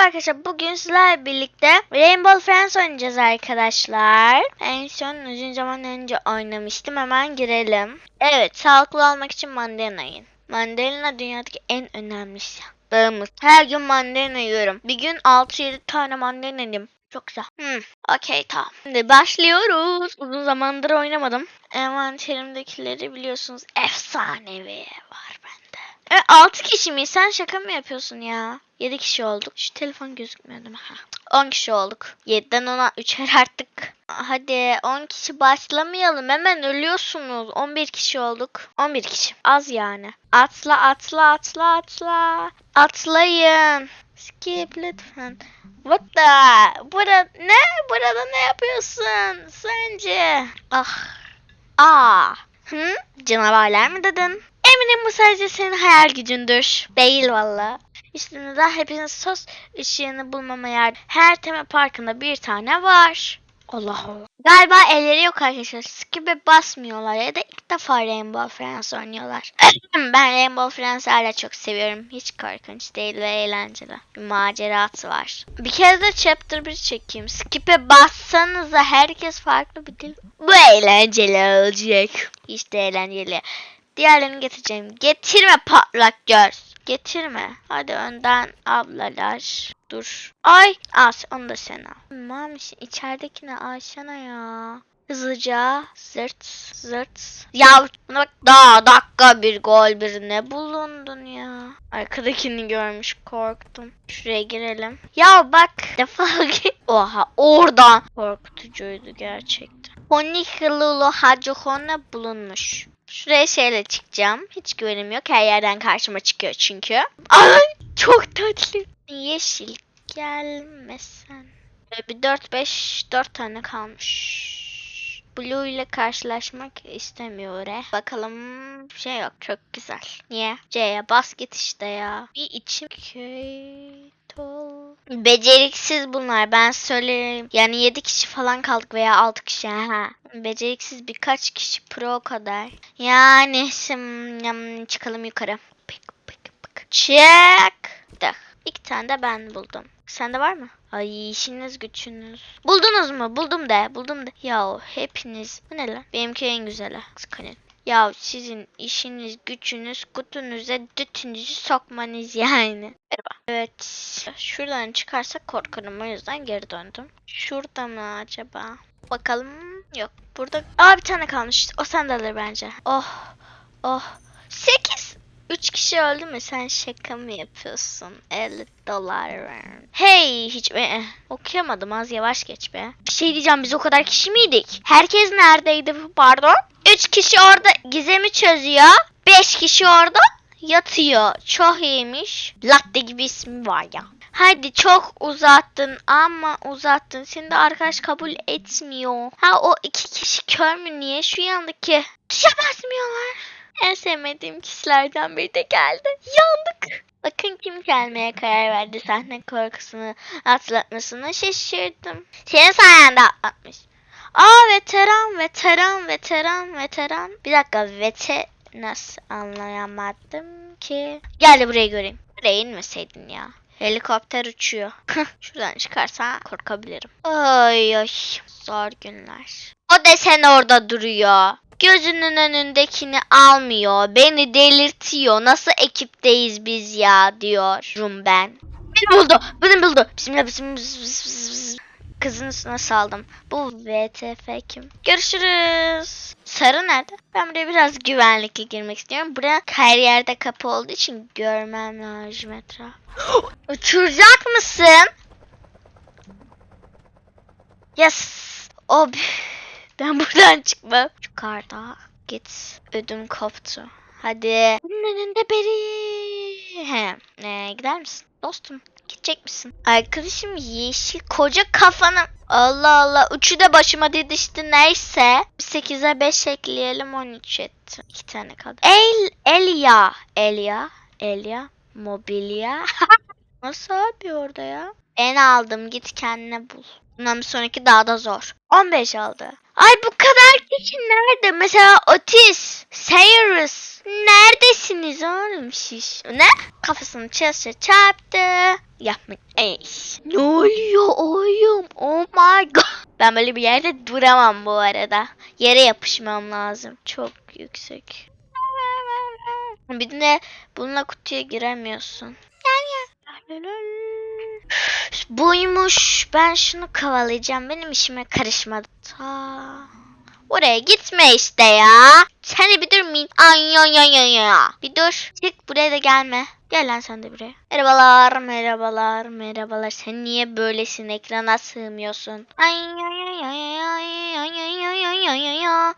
Merhaba arkadaşlar. Bugün sizlerle birlikte Rainbow Friends oynayacağız arkadaşlar. En son uzun zaman önce oynamıştım. Hemen girelim. Evet, sağlıklı olmak için mandalina yiyin. Mandalina dünyadaki en önemli şey. Bağımız. Her gün mandalina yiyorum. Bir gün 6-7 tane mandalina yedim. Çok güzel. Hmm, okey tamam. Şimdi başlıyoruz. Uzun zamandır oynamadım. Envanterimdekileri biliyorsunuz. Efsanevi var Evet 6 kişi mi? Sen şaka mı yapıyorsun ya? 7 kişi olduk. Şu telefon gözükmüyor değil mi? Ha. 10 kişi olduk. 7'den 10'a 3'er arttık. Hadi 10 kişi başlamayalım. Hemen ölüyorsunuz. 11 kişi olduk. 11 kişi. Az yani. Atla atla atla atla. Atlayın. Skip lütfen. What the? Burada ne? Burada ne yapıyorsun? Sence? Ah. Aa. Hı? Canavarlar mı dedin? Eminim bu sadece senin hayal gücündür. Değil valla. Üstünde hepiniz sos ışığını bulmama yer. Her tema parkında bir tane var. Allah Allah. Galiba elleri yok arkadaşlar. Skip'e basmıyorlar ya da ilk defa Rainbow Friends oynuyorlar. ben Rainbow Friends'i hala çok seviyorum. Hiç korkunç değil ve eğlenceli. Bir macerası var. Bir kere de Chapter 1 çekeyim. Skip'e bassanıza herkes farklı bir dil. Bu eğlenceli olacak. De eğlenceli. Diğerlerini getireceğim. Getirme patlak göz. Getirme. Hadi önden ablalar. Dur. Ay. As onu da sen al. Mamiş içeridekini alsana ya. Hızlıca zırt zırt. Ya buna bak daha dakika bir gol bir ne bulundun ya. Arkadakini görmüş korktum. Şuraya girelim. Ya bak defol. Oha oradan. Korkutucuydu gerçekten. Honeyhilulu Hacıhone bulunmuş. Şuraya şeyle çıkacağım. Hiç güvenim yok. Her yerden karşıma çıkıyor çünkü. Ay çok tatlı. Yeşil gelmesen. Bir 4-5 4 tane kalmış. Blue ile karşılaşmak istemiyor. he. Bakalım şey yok çok güzel. Niye? C'ye bas git işte ya. Bir içim Keytol. Beceriksiz bunlar ben söylerim. Yani 7 kişi falan kaldık veya 6 kişi ha. Beceriksiz birkaç kişi pro kadar. Yani şimdi çıkalım yukarı. Pık pık pık. Çık. İki tane de ben buldum. Sende var mı? Ay işiniz gücünüz. Buldunuz mu? Buldum de. Buldum de. Ya hepiniz. Bu ne lan? Benimki en güzeli. Sıkının. Ya sizin işiniz gücünüz kutunuza dütünüzü sokmanız yani. Merhaba. Evet. Şuradan çıkarsak korkarım o yüzden geri döndüm. Şurada mı acaba? Bakalım. Yok. Burada. Aa bir tane kalmış. O sandalı bence. Oh. Oh. 8. 3 kişi öldü mü? Sen şaka mı yapıyorsun? 50 dolar ver. Hey hiç be. Okuyamadım az yavaş geç be. Bir şey diyeceğim biz o kadar kişi miydik? Herkes neredeydi pardon? 3 kişi orada gizemi çözüyor. 5 kişi orada yatıyor. Çok iyiymiş. Latte gibi ismi var ya. Hadi çok uzattın ama uzattın. Seni de arkadaş kabul etmiyor. Ha o iki kişi kör mü niye? Şu yandaki tuşa basmıyorlar. En sevmediğim kişilerden biri de geldi. Yandık. Bakın kim gelmeye karar verdi sahne korkusunu atlatmasına şaşırdım. Senin sayende atlatmış. Aa veteran, veteran, veteran, veteran. Bir dakika vete nasıl anlayamadım ki. Gel de burayı göreyim. Buraya inmeseydin ya. Helikopter uçuyor. Şuradan çıkarsa korkabilirim. Ay ay. Zor günler. O desen orada duruyor. Gözünün önündekini almıyor. Beni delirtiyor. Nasıl ekipteyiz biz ya diyorum ben. Beni buldu. Beni buldu. Bismillah bismillah. Kızın üstüne saldım. Bu VTF kim? Görüşürüz. Sarı nerede? Ben buraya biraz güvenlikli girmek istiyorum. Buraya her yerde kapı olduğu için görmem lazım etraf. Uçuracak mısın? Yes. O ben buradan çıkmam. Yukarıda git. Ödüm koptu. Hadi. Bunun önünde beri. He. Ee, gider misin? Dostum. Gidecek misin? Arkadaşım yeşil koca kafanı. Allah Allah. Üçü de başıma didişti neyse. 8'e 5 ekleyelim 13 etti. 2 tane kaldı. El, Elia. Elia. Elia. Mobilya. Nasıl abi orada ya? Ben aldım git kendine bul. Bundan bir sonraki daha da zor. 15 aldı. Ay bu kadar kişi nerede? Mesela Otis, Cyrus, Neredesiniz oğlum siz? Ne? Kafasını çalışa çarptı. Yapma. Ey. Ne oluyor oğlum? Oh my god. Ben böyle bir yerde duramam bu arada. Yere yapışmam lazım. Çok yüksek. Bir de bununla kutuya giremiyorsun. Buymuş. Ben şunu kovalayacağım. Benim işime karışmadı. Ta. Oraya gitme işte ya. Sen de bir dur min. Ay ay ay ay ay. Bir dur. Çık buraya da gelme. Gel lan sen de buraya. Merhabalar, merhabalar, merhabalar. Sen niye böylesin? Ekrana sığmıyorsun. Ay ay ay ay ay ay ay ay ay ay ay ay.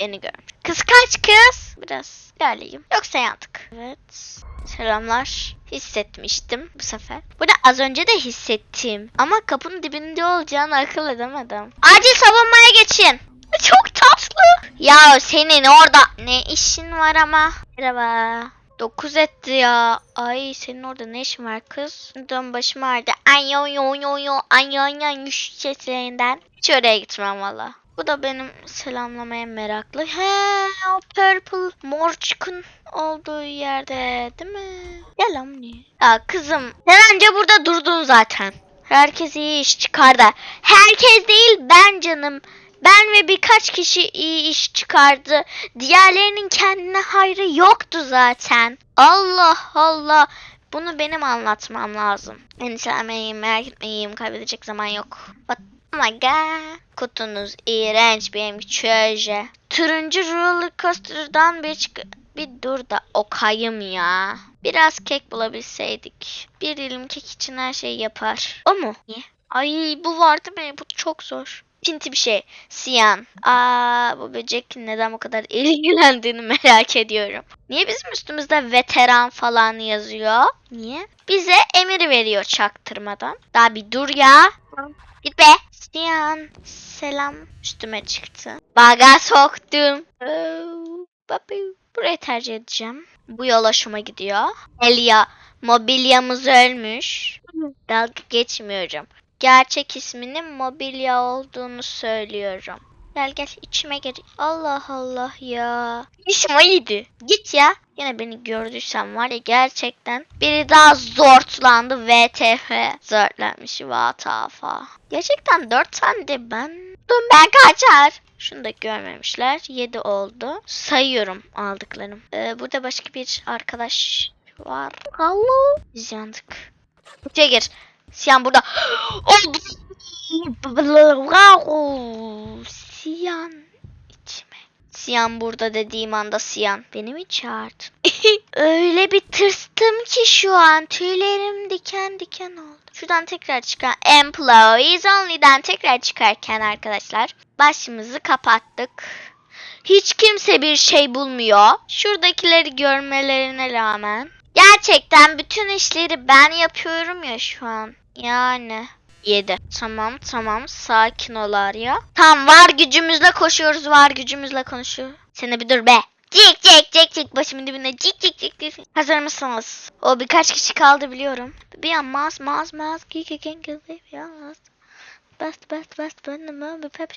Beni görmüş. Kız kaç kız? Biraz ilerleyeyim. Yoksa yandık. Evet. Selamlar. Hissetmiştim bu sefer. Burada az önce de hissettim. Ama kapının dibinde olacağını akıl edemedim. Acil savunmaya geçin. Çok tatlı. Ya senin orada ne işin var ama? Merhaba. 9 etti ya. Ay senin orada ne işin var kız? Dön başım ağrıdı. Ay yo yo yo yo. Ay yo yo şu seslerinden. Hiç oraya gitmem valla. Bu da benim selamlamaya meraklı. He o purple mor çıkın olduğu yerde değil mi? Gel buraya. Ya kızım sen önce burada durdun zaten. Herkes iyi iş çıkardı. Herkes değil ben canım. Ben ve birkaç kişi iyi iş çıkardı. Diğerlerinin kendine hayrı yoktu zaten. Allah Allah. Bunu benim anlatmam lazım. Endişelenmeyin, merak etmeyin. Kaybedecek zaman yok. But oh my god. Kutunuz iğrenç benimki şöyle. Turuncu roller coaster'dan bir çık... Bir dur da okayım ya. Biraz kek bulabilseydik. Bir dilim kek için her şeyi yapar. O mu? Niye? Ay bu vardı mı? Bu çok zor. Pinti bir şey. Siyan. Aa bu böcek neden bu kadar ilgilendiğini merak ediyorum. Niye bizim üstümüzde veteran falan yazıyor? Niye? Bize emir veriyor çaktırmadan. Daha bir dur ya. Git be. Siyan. Selam. Üstüme çıktı. Baga soktum. Oh. Burayı tercih edeceğim. Bu yol hoşuma gidiyor. Elia. Mobilyamız ölmüş. Dalga geçmiyorum. Gerçek isminin mobilya olduğunu söylüyorum. Gel gel içime gir. Allah Allah ya. İşim iyiydi. Git ya. Yine beni gördüysen var ya gerçekten biri daha zortlandı VTF. Zortlanmış vatafa. Gerçekten 4 tane ben. Dur ben kaçar. Şunu da görmemişler. 7 oldu. Sayıyorum aldıklarım. Ee, burada başka bir arkadaş var. Hello. Biz yandık. Kutuya gir. Siyan burada. Oldu. Siyan içime. Siyan burada dediğim anda Siyan. Beni mi çağırdın? Öyle bir tırstım ki şu an. Tüylerim diken diken oldu. Şuradan tekrar çıkan Employees Only'den tekrar çıkarken arkadaşlar başımızı kapattık. Hiç kimse bir şey bulmuyor. Şuradakileri görmelerine rağmen. Gerçekten bütün işleri ben yapıyorum ya şu an. Yani. 7. Tamam tamam sakin ol Arya. Tamam var gücümüzle koşuyoruz var gücümüzle konuşuyor. Seni bir dur be. Cik cik cik cik başımın dibine cik cik cik cik. Hazır mısınız? O birkaç kişi kaldı biliyorum. Bir an mas mas mas kiki kinki yalnız. Bast bast bast bana bir pep.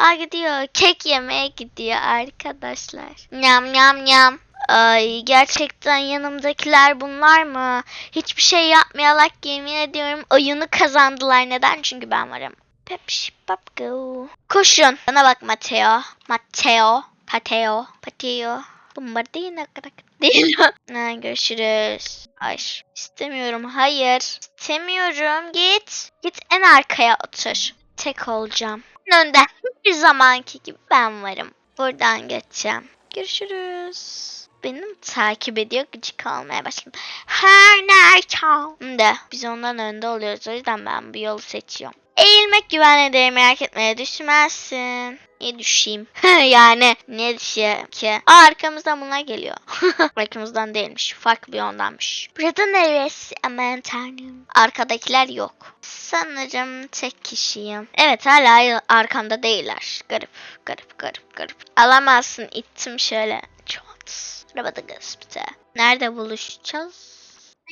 Aa gidiyor. Kek yemeye gidiyor arkadaşlar. Nyam nyam nyam. Ay gerçekten yanımdakiler bunlar mı? Hiçbir şey yapmayarak yemin ediyorum oyunu kazandılar. Neden? Çünkü ben varım. Pepş pap go. Koşun. Bana bak Mateo. Mateo. Pateo. Pateo. Bombardino kadar değil? Ha, görüşürüz. Hayır. İstemiyorum. Hayır. İstemiyorum. Git. Git en arkaya otur. Tek olacağım. En önde. Bir zamanki gibi ben varım. Buradan geçeceğim. Görüşürüz. Benim takip ediyor gıcık olmaya başladım. Her neyse. De biz ondan önde oluyoruz. O yüzden ben bu yolu seçiyorum. Eğilmek güvenli değil merak etmeye düşmezsin. Niye düşeyim? yani ne düşeyim ki? Aa, arkamızdan bunlar geliyor. Arkamızdan değilmiş. Farklı bir yoldanmış. Burada neresi? Aman tanrım. Arkadakiler yok. Sanırım tek kişiyim. Evet hala arkamda değiller. Garip garip garip garip. Alamazsın ittim şöyle. Çok. Madagask'ta. Nerede buluşacağız?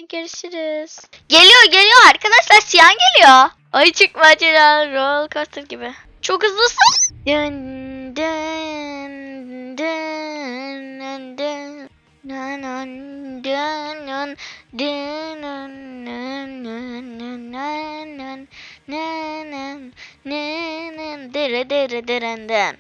Görüşürüz. Geliyor geliyor arkadaşlar Siyan geliyor. Ay çıkma Celal roll coaster gibi. Çok hızlısın. Dın dın dın dın dın dın dın dın dın dın dın dın dın Dere dere derenden.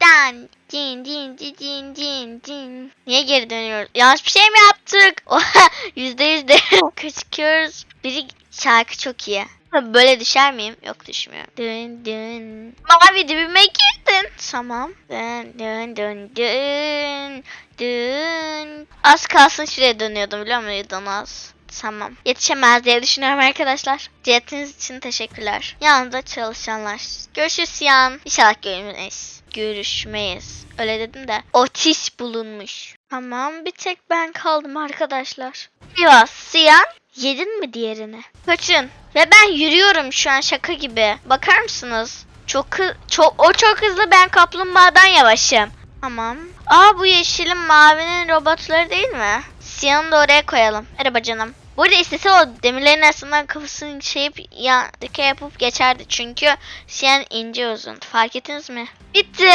Dan. Cin cin cin cin cin cin. Niye geri dönüyoruz? Yanlış bir şey mi yaptık? Yüzde yüzde. Kaçıyoruz. Biri şarkı çok iyi. Böyle düşer miyim? Yok düşmüyorum. Dün dün. Mavi dibime girdin. Tamam. Dün dün dün dün. Dün. Az kalsın şuraya dönüyordum biliyor musun? Az. Tamam. Yetişemez diye düşünüyorum arkadaşlar. Diyetiniz için teşekkürler. Yanında çalışanlar. Görüşürüz yan. İnşallah görüşmeyiz. Görüşmeyiz. Öyle dedim de. Otis bulunmuş. Tamam bir tek ben kaldım arkadaşlar. Biraz Siyan yedin mi diğerini? Kaçın. Ve ben yürüyorum şu an şaka gibi. Bakar mısınız? Çok çok o çok hızlı ben kaplumbağadan yavaşım. Tamam. Aa bu yeşilin mavinin robotları değil mi? Siyan'ı da oraya koyalım. Merhaba canım. Burada istese o demirlerin arasından kafasını şeyip ya dike yapıp geçerdi. Çünkü Siyan ince uzun. Fark ettiniz mi? Bitti.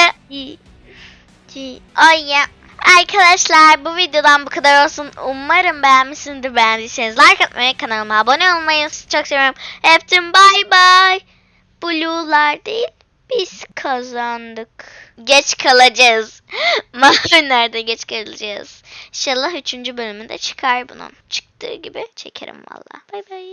Ay ya. Arkadaşlar bu videodan bu kadar olsun. Umarım beğenmişsinizdir. Beğendiyseniz like atmayı, kanalıma abone olmayı çok seviyorum. Öptüm bay bay. Blue'lar değil biz kazandık. Geç kalacağız. Mavinlerde geç kalacağız. İnşallah 3. bölümünde çıkar bunun. Çıktığı gibi çekerim valla. Bay bay.